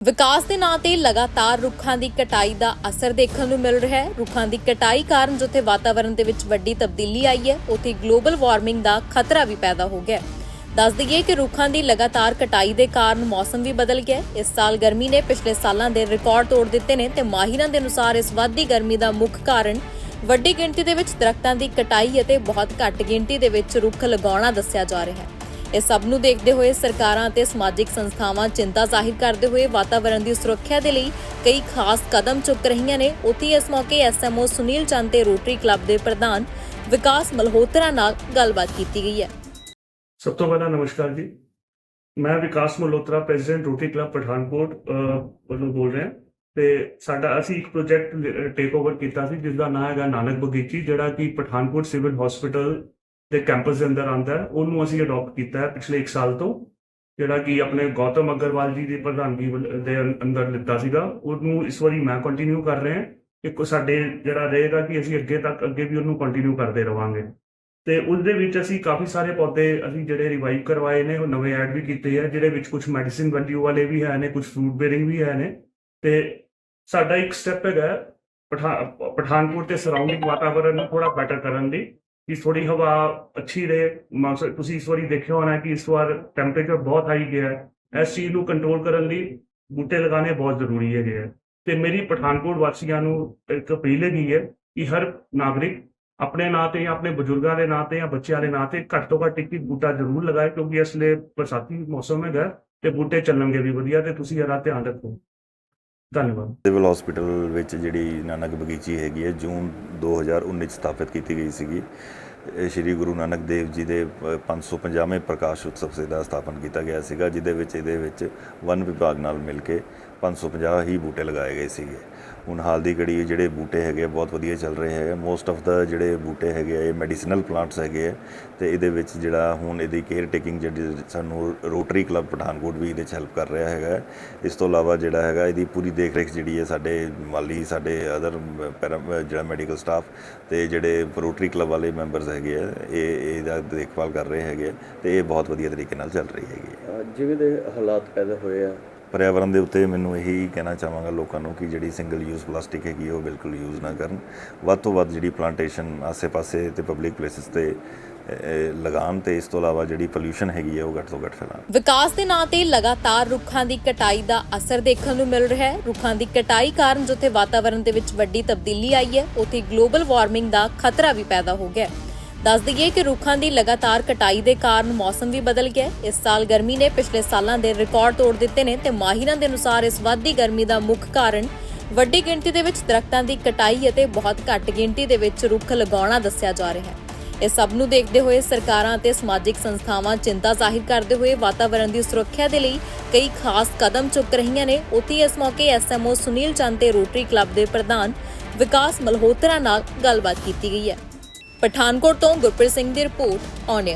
ਵਿਕਾਸ ਦੇ ਨਾਂ ਤੇ ਲਗਾਤਾਰ ਰੁੱਖਾਂ ਦੀ ਕਟਾਈ ਦਾ ਅਸਰ ਦੇਖਣ ਨੂੰ ਮਿਲ ਰਿਹਾ ਹੈ। ਰੁੱਖਾਂ ਦੀ ਕਟਾਈ ਕਾਰਨ ਜਿੱਥੇ ਵਾਤਾਵਰਣ ਦੇ ਵਿੱਚ ਵੱਡੀ ਤਬਦੀਲੀ ਆਈ ਹੈ, ਉੱਥੇ ਗਲੋਬਲ ਵਾਰਮਿੰਗ ਦਾ ਖਤਰਾ ਵੀ ਪੈਦਾ ਹੋ ਗਿਆ ਹੈ। ਦੱਸ ਦਈਏ ਕਿ ਰੁੱਖਾਂ ਦੀ ਲਗਾਤਾਰ ਕਟਾਈ ਦੇ ਕਾਰਨ ਮੌਸਮ ਵੀ ਬਦਲ ਗਿਆ ਇਸ ਸਾਲ ਗਰਮੀ ਨੇ ਪਿਛਲੇ ਸਾਲਾਂ ਦੇ ਰਿਕਾਰਡ ਤੋੜ ਦਿੱਤੇ ਨੇ ਤੇ ਮਾਹਿਰਾਂ ਦੇ ਅਨੁਸਾਰ ਇਸ ਵੱਧਦੀ ਗਰਮੀ ਦਾ ਮੁੱਖ ਕਾਰਨ ਵੱਡੀ ਗਿਣਤੀ ਦੇ ਵਿੱਚ ਦਰਖਤਾਂ ਦੀ ਕਟਾਈ ਅਤੇ ਬਹੁਤ ਘੱਟ ਗਿਣਤੀ ਦੇ ਵਿੱਚ ਰੁੱਖ ਲਗਾਉਣਾ ਦੱਸਿਆ ਜਾ ਰਿਹਾ ਹੈ। ਇਸ ਸਭ ਨੂੰ ਦੇਖਦੇ ਹੋਏ ਸਰਕਾਰਾਂ ਅਤੇ ਸਮਾਜਿਕ ਸੰਸਥਾਵਾਂ ਚਿੰਤਾ ਜ਼ਾਹਿਰ ਕਰਦੇ ਹੋਏ ਵਾਤਾਵਰਣ ਦੀ ਸੁਰੱਖਿਆ ਦੇ ਲਈ ਕਈ ਖਾਸ ਕਦਮ ਚੁੱਕ ਰਹੀਆਂ ਨੇ। ਉੱਥੇ ਇਸ ਮੌਕੇ ਐਸਐਮਓ ਸੁਨੀਲ ਚੰਦ ਤੇ ਰੋਟਰੀ ਕਲੱਬ ਦੇ ਪ੍ਰਧਾਨ ਵਿਕਾਸ ਮਲਹੋਤਰਾ ਨਾਲ ਗੱਲਬਾਤ ਕੀਤੀ ਗਈ ਹੈ। ਸਭ ਤੋਂ ਪਹਿਲਾਂ ਨਮਸਕਾਰ ਜੀ। ਮੈਂ Vikas Malhotra, president Rotary Club Pathankot ਵੱਲੋਂ ਬੋਲ ਰਿਹਾ। ਤੇ ਸਾਡਾ ਅਸੀਂ ਇੱਕ ਪ੍ਰੋਜੈਕਟ ਟੇਕ ਓਵਰ ਕੀਤਾ ਸੀ ਜਿਸ ਦਾ ਨਾਮ ਹੈਗਾ ਨਾਨਕ ਬਗੀਚੀ, ਜਿਹੜਾ ਕਿ ਪਠਾਨਕੋਟ ਸਿਵਲ ਹਸਪੀਟਲ ਦੇ ਕੈਂਪਸ ਦੇ ਅੰਦਰ ਆਉਂਦਾ ਹੈ। ਉਹਨੂੰ ਅਸੀਂ ਅਡਾਪਟ ਕੀਤਾ ਹੈ ਪਿਛਲੇ 1 ਸਾਲ ਤੋਂ। ਜਿਹੜਾ ਕਿ ਆਪਣੇ ਗੌਤਮ ਅਗਰਵਾਲ ਜੀ ਦੀ ਪ੍ਰਧਾਨਗੀ ਵੱਲ- ਦੇ ਅੰਦਰ ਲਿੱਤਾ ਸੀਗਾ। ਉਹਨੂੰ ਇਸ ਵਾਰੀ ਮੈਂ ਕੰਟੀਨਿਊ ਕਰ ਰਿਹਾ ਕਿ ਕੋ ਸਾਡੇ ਜਿਹੜਾ ਰਹੇਗਾ ਕਿ ਅਸੀਂ ਅੱਗੇ ਤੱਕ ਅੱਗੇ ਵੀ ਉਹਨੂੰ ਕੰਟੀਨਿਊ ਕਰਦੇ ਰਵਾਂਗੇ। ਤੇ ਉਸ ਦੇ ਵਿੱਚ ਅਸੀਂ ਕਾਫੀ ਸਾਰੇ ਪੌਦੇ ਅਸੀਂ ਜਿਹੜੇ ਰਿਵਾਈਵ ਕਰਵਾਏ ਨੇ, ਉਹ ਨਵੇਂ ਐਡ ਵੀ ਕੀਤੇ ਆ ਜਿਹੜੇ ਵਿੱਚ ਕੁਝ ਮੈਡੀਸਿਨ ਵੈਲਿਊ ਵਾਲੇ ਵੀ ਹੈ ਨੇ ਕੁਝ ਫਰੂਟ ਬੇਰਿੰਗ ਵੀ ਹੈ ਨੇ। ਤੇ ਸਾਡਾ ਇੱਕ ਸਟੈਪ ਹੈਗਾ ਪਠਾ- ਪਠਾਨਕੋਟ ਤੇ ਸਰਾਊਂਡਿੰਗ ਵਾਤਾਵਰਣ ਨੂੰ ਥੋੜਾ ਬੈਟਰ ਕਰਨ ਲਈ ਕਿ ਥੋੜੀ ਹਵਾ ਅੱਛੀ ਰਹੇ। ਮੌਸਮ- ਤੁਸੀਂ ਇਸ ਵਾਰੀ ਦੇਖਿਆ ਹੋਣਾ ਕਿ ਇਸ ਵਾਰ ਟੈਂਪਰੇਚਰ ਬਹੁਤ ਹਾਈ ਗਿਆ ਹੈ। ਇਸ ਚੀਜ਼ ਨੂੰ ਕੰਟਰੋਲ ਕਰਨ ਲਈ ਬੂਟੇ ਲਗਾਉਣੇ ਬਹੁਤ ਜ਼ਰੂਰੀ ਹੈਗੇ ਹੈ ਤੇ ਮੇਰੀ ਪਠਾਨਕੋਟ ਵਾਸੀਆਂ ਨੂੰ ਇੱਕ ਅਪੀਲ ਹੈਗੀ ਹੈ ਕਿ ਹਰ ਨਾਗਰਿਕ ਆਪਣੇ ਨਾਂ ਤੇ ਜਾਂ ਆਪਣੇ ਬਜ਼ੁਰਗਾਂ ਦੇ ਨਾਂ ਤੇ ਜਾਂ ਬੱਚਿਆਂ ਦੇ ਨਾਂ ਤੇ ਘੱਟ ਤੋਂ ਘੱਟ ਇੱਕ ਇੱਕ ਬੂਟਾ ਜ਼ਰੂਰ ਲਗਾਏ, ਕਿਉਂਕਿ ਇਸ ਲਈ ਬਰਸਾਤੀ ਮੌਸਮ ਹੈਗਾ ਤੇ ਬੂਟੇ ਚੱਲਣਗੇ ਵੀ ਵਧੀਆ ਤੇ ਤੁਸੀਂ ਇਹਦਾ ਧਿਆਨ ਰੱਖੋ। ਧੰਨਵਾਦ। ਸਿਵਲ ਹਸਪੀਟਲ ਵਿੱਚ ਜਿਹੜੀ ਨਾਨਕ ਬਗੀਚੀ ਹੈਗੀ ਹੈ ਜੂਨ 2019 ਚ ਸਥਾਪਿਤ ਕੀਤੀ ਗਈ ਸੀਗੀ। ਇਹ ਸ਼੍ਰੀ ਗੁਰੂ ਨਾਨਕ ਦੇਵ ਜੀ ਦੇ ਅ, 550ਵੇਂ ਪ੍ਰਕਾਸ਼ ਉਤਸਵ ਦਾ ਸਥਾਪਨ ਕੀਤਾ ਗਿਆ ਸੀਗਾ ਜਿਹਦੇ ਵਿੱਚ ਇਹਦੇ ਵਿੱਚ ਵਨ ਵਿਭਾਗ ਨਾਲ ਮਿਲ ਕੇ 550 ਹੀ ਬੂਟੇ ਲਗਾਏ ਗਏ ਸੀਗੇ। ਹੁਣ ਹਾਲ ਦੀ ਘੜੀ ਜਿਹੜੇ ਬੂਟੇ ਹੈਗੇ ਬਹੁਤ ਵਧੀਆ ਚੱਲ ਰਹੇ ਹੈਗੇ ਮੋਸਟ ਆਫ ਦਾ ਜਿਹੜੇ ਬੂਟੇ ਹੈਗੇ ਆ, ਇਹ ਮੈਡੀਸਨਲ ਪਲਾਂਟਸ ਹੈਗੇ ਆ ਤੇ ਇਹਦੇ ਵਿੱਚ ਜਿਹੜਾ ਹੁਣ ਇਹਦੀ ਕੇਅਰ ਟੇਕਿੰਗ ਜਿਹੜੀ ਸਾਨੂੰ ਰੋਟਰੀ ਕਲੱਬ ਪਠਾਨਕੋਟ ਵੀ ਇਹਦੇ ਚ ਹੈਲਪ ਕਰ ਰਿਹਾ ਹੈਗਾ। ਇਸ ਤੋਂ ਇਲਾਵਾ ਜਿਹੜਾ ਹੈਗਾ ਇਹਦੀ ਪੂਰੀ ਦੇਖ ਰੇਖ ਜਿਹੜੀ ਹੈ ਸਾਡੇ ਮਾਲੀ ਸਾਡੇ ਅਦਰ ਜਿਹੜਾ ਮੈਡੀਕਲ ਸਟਾਫ ਤੇ ਜਿਹੜੇ ਰੋਟਰੀ ਕਲੱਬ ਵਾਲੇ ਮੈਂਬਰਸ ਹੈਗੇ ਆ ਇਹ ਇਹਦਾ ਦੇਖਭਾਲ ਕਰ ਰਹੇ ਹੈਗੇ ਆ ਤੇ ਇਹ ਬਹੁਤ ਵਧੀਆ ਤਰੀਕੇ ਨਾਲ ਚੱਲ ਰਹੀ ਹੈਗੀ ਹੈ ਅਹ ਜਿਵੇਂ ਦੇ ਹਾਲਾਤ ਪੈਦਾ ਹੋਏ ਆ ਪਰਿਆਵਰਣ ਦੇ ਉੱਤੇ ਮੈਨੂੰ ਇਹੀ ਕਹਿਣਾ ਚਾਹਾਂਗਾ ਲੋਕਾਂ ਨੂੰ ਕਿ ਜਿਹੜੀ ਸਿੰਗਲ ਯੂਜ਼ ਪਲਾਸਟਿਕ ਹੈਗੀ ਹੈ, ਉਹ ਬਿਲਕੁਲ ਯੂਜ਼ ਨਾ ਕਰਨ। ਵੱਧ ਤੋਂ ਵੱਧ ਜਿਹੜੀ ਪਲਾਂਟੇਸ਼ਨ ਆਸੇ-ਪਾਸੇ ਤੇ ਪਬਲਿਕ ਪਲੇਸਿਸ ਤੇ ਅ, ਲਗਾਉਣ ਤੇ ਇਸ ਤੋਂ ਇਲਾਵਾ ਜਿਹੜੀ ਪੋਲੂਸ਼ਨ ਹੈਗੀ ਹੈ ਉਹ ਘੱਟ ਤੋਂ ਘੱਟ ਫੈਲਾਉਣ। ਵਿਕਾਸ ਦੇ ਨਾਂ ਤੇ ਲਗਾਤਾਰ ਰੁੱਖਾਂ ਦੀ ਕਟਾਈ ਦਾ ਅਸਰ ਦੇਖਣ ਨੂੰ ਮਿਲ ਰਿਹਾ ਹੈ। ਰੁੱਖਾਂ ਦੀ ਕਟਾਈ ਕਾਰਨ ਜਿੱਥੇ ਵਾਤਾਵਰਣ ਦੇ ਵਿੱਚ ਵੱਡੀ ਤਬਦੀਲੀ ਆਈ ਹੈ ਉੱਥੇ ਗਲੋਬਲ ਵਾਰਮਿੰਗ ਦਾ ਖਤਰਾ ਵੀ ਪੈਦਾ ਹੋ ਗਿਆ ਹੈ। ਦੱਸ ਦਈਏ ਕਿ ਰੁੱਖਾਂ ਦੀ ਲਗਾਤਾਰ ਕਟਾਈ ਦੇ ਕਾਰਨ ਮੌਸਮ ਵੀ ਬਦਲ ਗਿਆ ਹੈ। ਇਸ ਸਾਲ ਗਰਮੀ ਨੇ ਪਿਛਲੇ ਸਾਲਾਂ ਦੇ ਰਿਕਾਰਡ ਤੋੜ ਦਿੱਤੇ ਨੇ ਤੇ ਮਾਹਿਰਾਂ ਦੇ ਅਨੁਸਾਰ ਇਸ ਵੱਧਦੀ ਗਰਮੀ ਦਾ ਮੁੱਖ ਕਾਰਨ ਵੱਡੀ ਗਿਣਤੀ ਦੇ ਵਿੱਚ ਦਰਖਤਾਂ ਦੀ ਕਟਾਈ ਅਤੇ ਬਹੁਤ ਘੱਟ ਗਿਣਤੀ ਦੇ ਵਿੱਚ ਰੁੱਖ ਲਗਾਉਣਾ ਦੱਸਿਆ ਜਾ ਰਿਹਾ ਹੈ। ਇਸ ਸਭ ਨੂੰ ਦੇਖਦੇ ਹੋਏ ਸਰਕਾਰਾਂ ਅਤੇ ਸਮਾਜਿਕ ਸੰਸਥਾਵਾਂ ਚਿੰਤਾ ਜ਼ਾਹਿਰ ਕਰਦੇ ਹੋਏ ਵਾਤਾਵਰਣ ਦੀ ਸੁਰੱਖਿਆ ਦੇ ਲਈ ਕਈ ਖਾਸ ਕਦਮ ਚੁੱਕ ਰਹੀਆਂ ਨੇ। ਉੱਥੇ ਇਸ ਮੌਕੇ ਐਸਐਮਓ ਸੁਨੀਲ ਚੰਦ ਤੇ ਰੋਟਰੀ ਕਲੱਬ ਦੇ ਪ੍ਰਧਾਨ ਵਿਕਾਸ ਮਲਹੋਤਰਾ ਨਾਲ ਗੱਲਬਾਤ ਕੀਤੀ ਗਈ ਹੈ। ਪਠਾਨਕੋਟ ਤੋਂ ਗੁਰਪ੍ਰੀਤ ਸਿੰਘ ਦੀ ਰਿਪੋਰਟ ਔਨ